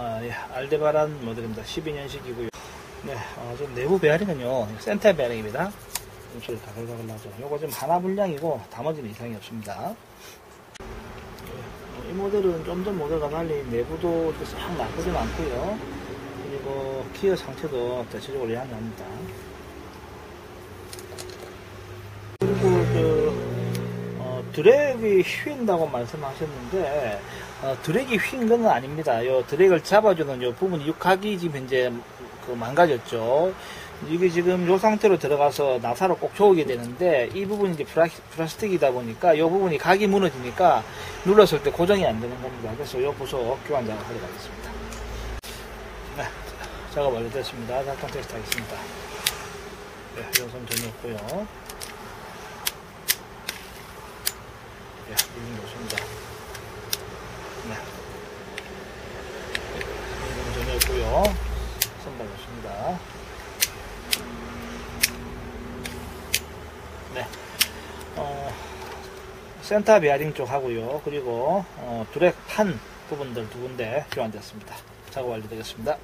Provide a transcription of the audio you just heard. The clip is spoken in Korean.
아, 예, 알데바란 모델입니다. 12년식이고요. 네, 어, 좀 내부 베어링은요, 센터 베어링입니다. 음소리 가글가글 나죠. 요거 좀 하나 불량이고, 나머지는 이상이 없습니다. 예, 이 모델은 좀 전 모델과 달리 내부도 싹 나쁘진 않고요. 그리고 기어 상태도 대체적으로 양호합니다. 드랙이 휜다고 말씀하셨는데 어, 드랙이 휜 건 아닙니다. 요 드랙을 잡아주는 요 부분 육각이 지금 현재 그 망가졌죠. 이게 지금 요 상태로 들어가서 나사로 꼭 조이게 되는데 이 부분이 이제 플라, 플라스틱이다 보니까 이 부분이 각이 무너지니까 눌렀을 때 고정이 안 되는 겁니다. 그래서 요 부속 교환 작업하러 가겠습니다. 네, 작업 완료됐습니다. 작동 테스트 하겠습니다. 네, 요선 전이었고요. 예, 물린 것입니다. 네. 물린 전이었고요. 선발 것입니다. 네. 어, 센터 베어링 쪽 하고요. 그리고 어, 드랙 판 부분들 두 군데 교환됐습니다. 작업 완료되겠습니다.